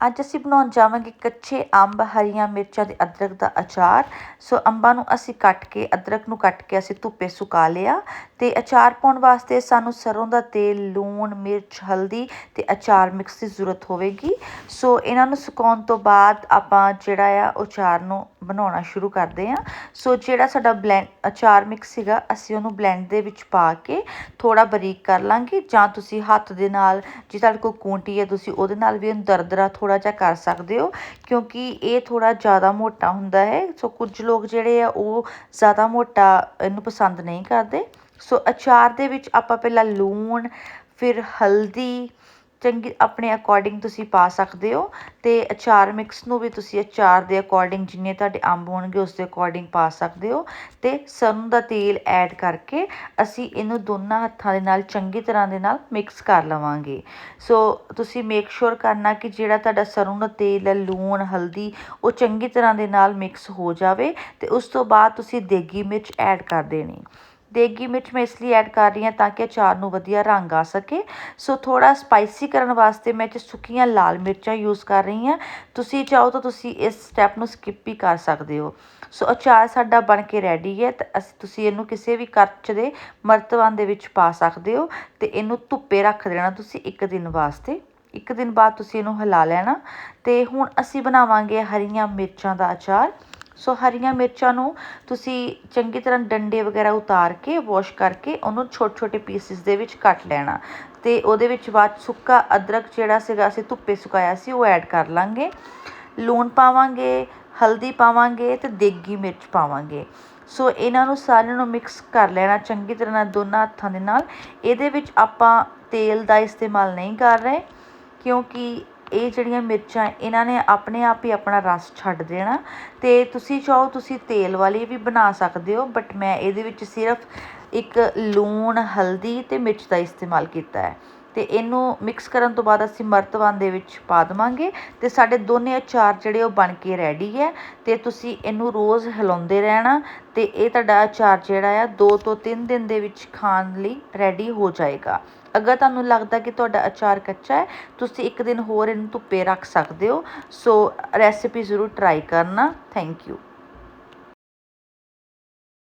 ਅੱਜ ਅਸੀਂ ਬਣਾਉਣ ਜਾਵਾਂਗੇ ਕੱਚੇ ਅੰਬ, ਹਰੀਆਂ ਮਿਰਚਾਂ ਅਤੇ ਅਦਰਕ ਦਾ ਅਚਾਰ। ਸੋ ਅੰਬਾਂ ਨੂੰ ਅਸੀਂ ਕੱਟ ਕੇ, ਅਦਰਕ ਨੂੰ ਕੱਟ ਕੇ ਅਸੀਂ ਧੁੱਪੇ ਸੁਕਾ ਲਿਆ ਅਤੇ ਅਚਾਰ ਪਾਉਣ ਵਾਸਤੇ ਸਾਨੂੰ ਸਰ੍ਹੋਂ ਦਾ ਤੇਲ, ਲੂਣ, ਮਿਰਚ, ਹਲਦੀ ਅਤੇ ਅਚਾਰ ਮਿਕਸ ਦੀ ਜ਼ਰੂਰਤ ਹੋਵੇਗੀ। ਸੋ ਇਹਨਾਂ ਨੂੰ ਸੁਕਾਉਣ ਤੋਂ ਬਾਅਦ ਆਪਾਂ ਜਿਹੜਾ ਆ, ਉਹ ਅਚਾਰ ਨੂੰ ਬਣਾਉਣਾ ਸ਼ੁਰੂ ਕਰਦੇ ਹਾਂ। ਸੋ ਜਿਹੜਾ ਸਾਡਾ ਬਲੈਂਡ, ਅਚਾਰ ਮਿਕਸ ਸੀਗਾ, ਅਸੀਂ ਉਹਨੂੰ ਬਲੈਂਡ ਦੇ ਵਿੱਚ ਪਾ ਕੇ ਥੋੜਾ ਬਰੀਕ ਕਰ ਲਾਂਗੇ ਜਾਂ ਤੁਸੀਂ ਹੱਥ ਦੇ ਨਾਲ, ਜੇ ਤੁਹਾਡੇ ਕੋਲ ਕੂੰਟੀ ਹੈ, ਤੁਸੀਂ ਉਹਦੇ ਨਾਲ ਵੀ ਉਹਨੂੰ ਦਰਦਰਾ ਥੋੜਾ ਜਿਹਾ ਕਰ ਸਕਦੇ ਹੋ, ਕਿਉਂਕਿ ਇਹ ਥੋੜਾ ਜ਼ਿਆਦਾ ਮੋਟਾ ਹੁੰਦਾ ਹੈ। ਸੋ ਕੁਝ ਲੋਕ ਜਿਹੜੇ ਆ, ਉਹ ਜ਼ਿਆਦਾ ਮੋਟਾ ਇਹਨੂੰ ਪਸੰਦ ਨਹੀਂ ਕਰਦੇ। ਸੋ ਅਚਾਰ ਦੇ ਵਿੱਚ ਆਪਾਂ ਪਹਿਲਾਂ ਲੂਣ, ਫਿਰ ਹਲਦੀ ਚੰਗੀ, ਆਪਣੇ ਅਕੋਰਡਿੰਗ ਤੁਸੀਂ ਪਾ ਸਕਦੇ ਹੋ ਅਤੇ ਅਚਾਰ ਮਿਕਸ ਨੂੰ ਵੀ ਤੁਸੀਂ ਅਚਾਰ ਦੇ ਅਕੋਰਡਿੰਗ ਜਿੰਨੇ ਤੁਹਾਡੇ ਅੰਬ ਹੋਣਗੇ ਉਸ ਦੇ ਅਕੋਰਡਿੰਗ ਪਾ ਸਕਦੇ ਹੋ ਅਤੇ ਸਰ੍ਹੋਂ ਦਾ ਤੇਲ ਐਡ ਕਰਕੇ ਅਸੀਂ ਇਹਨੂੰ ਦੋਨਾਂ ਹੱਥਾਂ ਦੇ ਨਾਲ ਚੰਗੀ ਤਰ੍ਹਾਂ ਦੇ ਨਾਲ ਮਿਕਸ ਕਰ ਲਵਾਂਗੇ। ਸੋ ਤੁਸੀਂ ਮੇਕ ਸ਼ੋਰ ਕਰਨਾ ਕਿ ਜਿਹੜਾ ਤੁਹਾਡਾ ਸਰ੍ਹੋਂ ਦਾ ਤੇਲ ਹੈ, ਲੂਣ, ਹਲਦੀ, ਉਹ ਚੰਗੀ ਤਰ੍ਹਾਂ ਦੇ ਨਾਲ ਮਿਕਸ ਹੋ ਜਾਵੇ ਅਤੇ ਉਸ ਤੋਂ ਬਾਅਦ ਤੁਸੀਂ ਦੇਗੀ ਮਿਰਚ ਐਡ ਕਰ ਦੇਣੀ। ਦੇਗੀ ਮਿਰਚ ਮੈਂ ਇਸ ਲਈ ਐਡ ਕਰ ਰਹੀ ਹਾਂ ਤਾਂ ਕਿ ਅਚਾਰ ਨੂੰ ਵਧੀਆ ਰੰਗ ਆ ਸਕੇ। ਸੋ ਥੋੜਾ ਸਪਾਈਸੀ ਕਰਨ ਵਾਸਤੇ ਮੈਂ ਚ ਸੁੱਕੀਆਂ ਲਾਲ ਮਿਰਚਾਂ ਯੂਜ਼ ਕਰ ਰਹੀ ਹਾਂ। ਤੁਸੀਂ ਚਾਹੋ ਤਾਂ ਤੁਸੀਂ ਇਸ ਸਟੈਪ ਨੂੰ ਸਕਿਪ ਵੀ ਕਰ ਸਕਦੇ ਹੋ। ਸੋ ਅਚਾਰ ਸਾਡਾ ਬਣ ਕੇ ਰੈਡੀ ਹੈ ਤਾਂ ਅਸੀਂ ਤੁਸੀਂ ਇਹਨੂੰ ਕਿਸੇ ਵੀ ਕੱਚ ਦੇ ਮਰਤਬਾਨ ਦੇ ਵਿੱਚ ਪਾ ਸਕਦੇ ਹੋ ਤੇ ਇਹਨੂੰ ਧੁੱਪੇ ਰੱਖ ਦੇਣਾ ਤੁਸੀਂ ਇੱਕ ਦਿਨ ਵਾਸਤੇ। ਇੱਕ ਦਿਨ ਬਾਅਦ ਤੁਸੀਂ ਇਹਨੂੰ ਹਿਲਾ ਲੈਣਾ ਤੇ ਹੁਣ ਅਸੀਂ ਬਣਾਵਾਂਗੇ ਹਰੀਆਂ ਮਿਰਚਾਂ ਦਾ ਅਚਾਰ। ਸੋ ਹਰੀਆਂ ਮਿਰਚਾਂ ਨੂੰ ਤੁਸੀਂ ਚੰਗੀ ਤਰ੍ਹਾਂ ਡੰਡੇ ਵਗੈਰਾ ਉਤਾਰ ਕੇ ਵਾਸ਼ ਕਰਕੇ ਉਹਨੂੰ ਛੋਟੇ ਛੋਟੇ ਪੀਸਿਸ ਦੇ ਵਿੱਚ ਕੱਟ ਲੈਣਾ। ਅਤੇ ਉਹਦੇ ਵਿੱਚ ਬਾਅਦ ਸੁੱਕਾ ਅਦਰਕ ਜਿਹੜਾ ਸੀਗਾ, ਅਸੀਂ ਧੁੱਪੇ ਸੁਕਾਇਆ ਸੀ, ਉਹ ਐਡ ਕਰ ਲਾਂਗੇ। ਲੂਣ ਪਾਵਾਂਗੇ, ਹਲਦੀ ਪਾਵਾਂਗੇ ਅਤੇ ਦੇਗੀ ਮਿਰਚ ਪਾਵਾਂਗੇ। ਸੋ ਇਹਨਾਂ ਨੂੰ ਸਾਰਿਆਂ ਨੂੰ ਮਿਕਸ ਕਰ ਲੈਣਾ ਚੰਗੀ ਤਰ੍ਹਾਂ ਨਾਲ ਦੋਨਾਂ ਹੱਥਾਂ ਦੇ ਨਾਲ। ਇਹਦੇ ਵਿੱਚ ਆਪਾਂ ਤੇਲ ਦਾ ਇਸਤੇਮਾਲ ਨਹੀਂ ਕਰ ਰਹੇ, ਕਿਉਂਕਿ ਇਹ ਜਿਹੜੀਆਂ ਮਿਰਚਾਂ ਇਹਨਾਂ ਨੇ ਆਪਣੇ ਆਪ ਹੀ ਆਪਣਾ ਰਸ ਛੱਡ ਦੇਣਾ ਅਤੇ ਤੁਸੀਂ ਚਾਹੋ ਤੁਸੀਂ ਤੇਲ ਵਾਲੀ ਵੀ ਬਣਾ ਸਕਦੇ ਹੋ ਬਟ ਮੈਂ ਇਹਦੇ ਵਿੱਚ ਸਿਰਫ ਇੱਕ ਲੂਣ, ਹਲਦੀ ਅਤੇ ਮਿਰਚ ਦਾ ਇਸਤੇਮਾਲ ਕੀਤਾ ਹੈ। ਅਤੇ ਇਹਨੂੰ ਮਿਕਸ ਕਰਨ ਤੋਂ ਬਾਅਦ ਅਸੀਂ ਮਰਤਬਾਨ ਦੇ ਵਿੱਚ ਪਾ ਦੇਵਾਂਗੇ ਅਤੇ ਸਾਡੇ ਦੋਨੇ ਅਚਾਰ ਜਿਹੜੇ ਉਹ ਬਣ ਕੇ ਰੈਡੀ ਹੈ ਅਤੇ ਤੁਸੀਂ ਇਹਨੂੰ ਰੋਜ਼ ਹਿਲਾਉਂਦੇ ਰਹਿਣਾ ਅਤੇ ਇਹ ਤੁਹਾਡਾ ਅਚਾਰ ਜਿਹੜਾ ਆ, ਦੋ ਤੋਂ ਤਿੰਨ ਦਿਨ ਦੇ ਵਿੱਚ ਖਾਣ ਲਈ ਰੈਡੀ ਹੋ ਜਾਏਗਾ। ਅਗਰ ਤੁਹਾਨੂੰ ਲੱਗਦਾ ਕਿ ਤੁਹਾਡਾ ਅਚਾਰ ਕੱਚਾ ਹੈ, ਤੁਸੀਂ ਇੱਕ ਦਿਨ ਹੋਰ ਇਹਨੂੰ ਧੁੱਪੇ ਰੱਖ ਸਕਦੇ ਹੋ। ਸੋ ਰੈਸਿਪੀ ਜ਼ਰੂਰ ਟਰਾਈ ਕਰਨਾ। Thank you